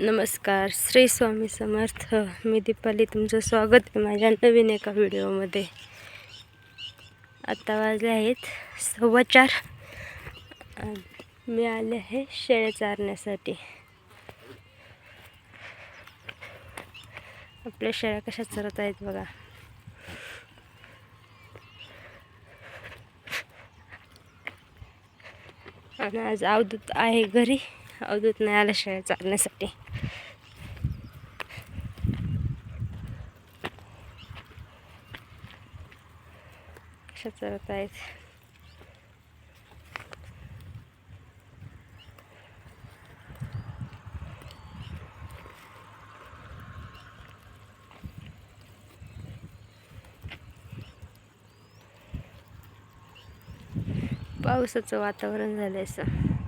नमस्कार श्री स्वामी समर्थ. मी दीपाली तुमचं स्वागत आहे माझ्या नवीन एका व्हिडिओमध्ये. आत्ता वाजले आहेत सव्वा चार. मी आले आहे शेळ्या चारण्यासाठी. आपल्या शेळ्या कशा चरत आहेत बघा. आणि आज अवधूत आहे घरी. अवधूत नाही आलं शेळ्या चारण्यासाठी. कशा चरत आहेत. पावसाचं वातावरण झालं असं.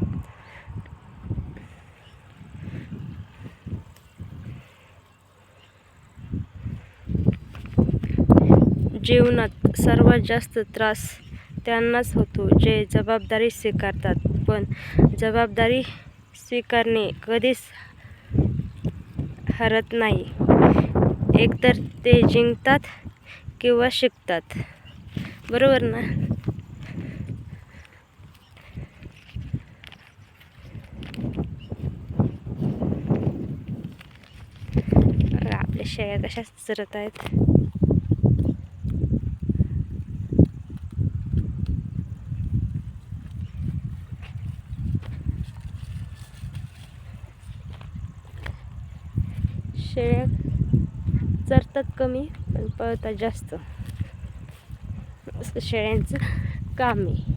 जीवनात सर्वात जास्त त्रास त्यांनाच होतो जे जबाबदारी स्वीकारतात. पण जबाबदारी स्वीकारणे कधीच हरत नाही. एकतर ते जिंकतात किंवा शिकतात. बरोबर ना? आपल्या शेळ्या कशा चरत आहेत? शेळ्या चरतात कमी पण पळतात जास्त. असं शेळ्यांचं काम आहे.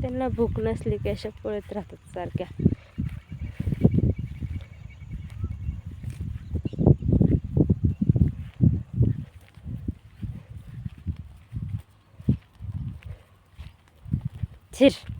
त्यांना भूक नसली की अशा पळत राहतात सारख्या. छिर.